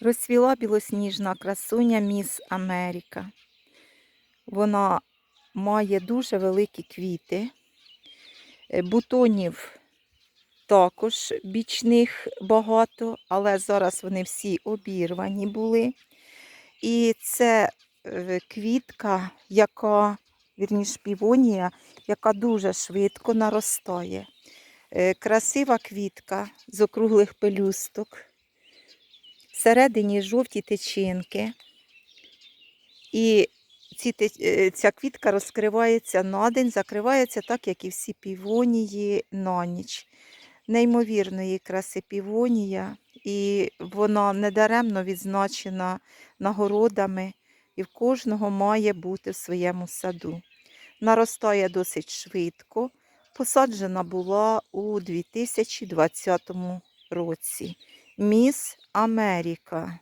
Розцвіла білосніжна красуня Міс Америка. Вона має дуже великі квіти, е, бутонів також бічних багато, але зараз вони всі обірвані були. І це е, квітка, яка, вірніше півонія, яка дуже швидко наростає. Е, Красива квітка з округлих пелюсток. Всередині жовті тичинки. І ці, е, ця квітка розкривається на день, закривається так, як і всі півонії на ніч. Неймовірної краси півонія, і вона недаремно відзначена нагородами, і в кожного має бути в своєму саду. Наростає досить швидко. Посаджена була у 2020 році. Міс Америка.